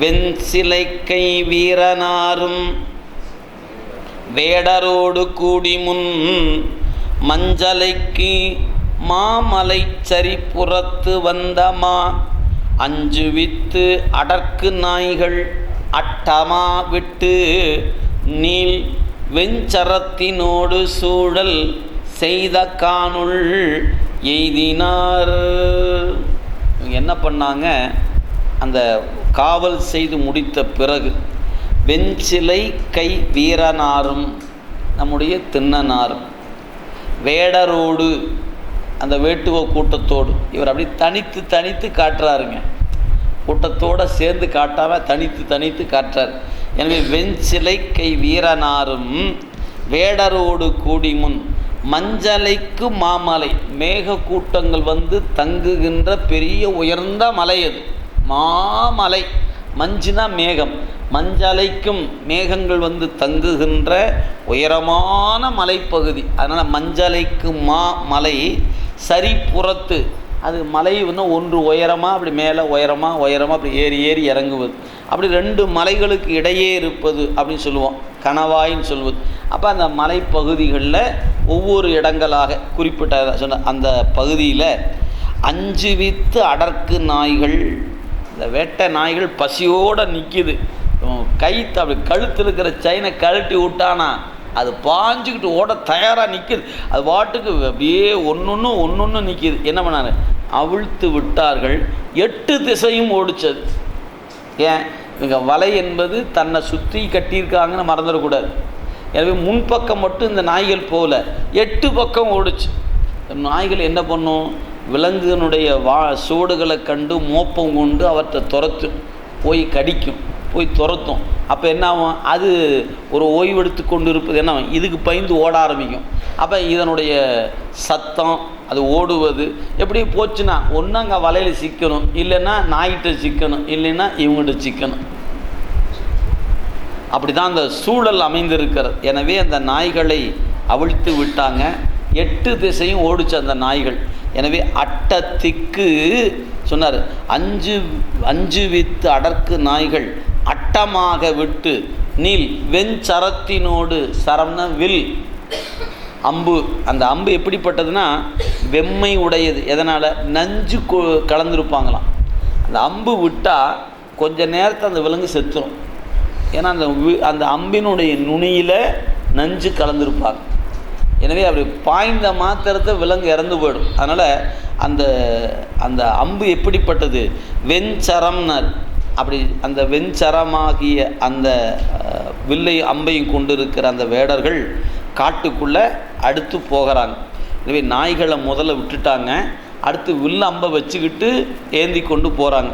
வெண்சிலைக்கை வீரனாரும் வேடரோடு கூடி முன் மஞ்சளைக்கு மாமலை சரிப்புறத்து வந்தமா? அஞ்சு வித்து அடர்க்கு நாய்கள் அட்டமா விட்டு நீள் வெஞ்சரத்தினோடு சூழல் செய்த காணுள் எய்தினார். என்ன பண்ணாங்க? அந்த காவல் செய்து முடித்த பிறகு வெஞ்சிலை கை வீரனாரும் நம்முடைய தின்னனாரும் வேடரோடு அந்த வேட்டுவ கூட்டத்தோடு இவர் அப்படி தனித்து தனித்து காட்டுறாருங்க. கூட்டத்தோடு சேர்ந்து காட்டாமல் தனித்து தனித்து காட்டுறார். எனவே வெஞ்சிலை கை வீரனாரும் வேடரோடு கூடி முன் மஞ்சளைக்கு மாமலை மேக கூட்டங்கள் வந்து தங்குகின்ற பெரிய உயர்ந்த மலை அது. மாமலை மஞ்சுனா மேகம். மஞ்சளைக்கும் மேகங்கள் வந்து தங்குகின்ற உயரமான மலைப்பகுதி. அதனால் மஞ்சளைக்கு மா மலை சரிப்புறத்து. அது மலை வந்து ஒன்று உயரமாக அப்படி மேலே உயரமாக உயரமாக அப்படி ஏறி ஏறி இறங்குவது. அப்படி ரெண்டு மலைகளுக்கு இடையே இருப்பது அப்படின்னு சொல்லுவோம். கணவாயின்னு சொல்வது. அப்போ அந்த மலைப்பகுதிகளில் ஒவ்வொரு இடங்களாக குறிப்பிட்ட சொன்ன அந்த பகுதியில் அஞ்சு வித்து அடர்க்கு நாய்கள் இந்த வேட்டை நாய்கள் பசியோடு நிற்கிது கை த- அப்படி கழுத்தில் இருக்கிற செயினை கழட்டி விட்டானா அது பாஞ்சுக்கிட்டு ஓட தயாராக நிற்கிது அது வாட்டுக்கு அப்படியே ஒன்று ஒன்று ஒன்று நிற்கிது என்ன பண்ணாரு? அவிழ்த்து விட்டார்கள். எட்டு திசையும் ஓடிச்சது. ஏன்? இங்கே வலை என்பது தன்னை சுற்றி கட்டியிருக்காங்கன்னு மறந்துடக்கூடாது. எனவே முன்பக்கம் மட்டும் இந்த நாய்கள் போகல எட்டு பக்கம் ஓடிச்சு. நாய்கள் என்ன பண்ணும்? விலங்குனுடைய வா சோடுகளை கண்டு மோப்பம் கொண்டு அவற்றை துரத்தும் போய் கடிக்கும் போய் துரத்தும். அப்போ என்ன ஆகும் அது ஒரு ஓய்வெடுத்து கொண்டு இருப்பது என்ன ஆகும்? இதுக்கு பயந்து ஓட ஆரம்பிக்கும். அப்போ இதனுடைய சத்தம் அது ஓடுவது எப்படி போச்சுன்னா ஒன்று அங்கே வலையில் சிக்கணும். இல்லைன்னா நாய்கிட்ட சிக்கணும். இல்லைன்னா இவங்ககிட்ட சிக்கணும். அப்படி தான் அந்த சூழல் அமைந்திருக்கிறது. எனவே அந்த நாய்களை அவிழ்த்து விட்டாங்க. எட்டு திசையும் ஓடிச்சு அந்த நாய்கள். எனவே அட்டத்திக்கு சொன்னார் அஞ்சு அஞ்சு வித்து அடர்க்கு நாய்கள் அட்டமாக விட்டு நீல் வெஞ்சரத்தினோடு சரம்னா வில். அம்பு அந்த அம்பு எப்படிப்பட்டதுன்னா வெம்மை உடையது. எதனால்? நஞ்சு கொ- கலந்துருப்பாங்களாம். அந்த அம்பு விட்டால் கொஞ்ச நேரத்தை அந்த விலங்கு செத்துரும். ஏன்னா அந்த அந்த அம்பினுடைய நுனியில் நஞ்சு கலந்துருப்பாங்க. எனவே அப்படி பாய்ந்த மாத்திரத்தை விலங்கு இறந்து போயிடும். அதனால் அந்த அந்த அம்பு எப்படிப்பட்டது? வெஞ்சரம்னர் அப்படி அந்த வெஞ்சரமாகிய அந்த வில்லை அம்பையும் கொண்டு இருக்கிற அந்த வேடர்கள் காட்டுக்குள்ளே அடுத்து போகிறாங்க. எனவே நாய்களை முதல்ல விட்டுட்டாங்க. அடுத்து வில்லு அம்பை வச்சுக்கிட்டு ஏந்தி கொண்டு போகிறாங்க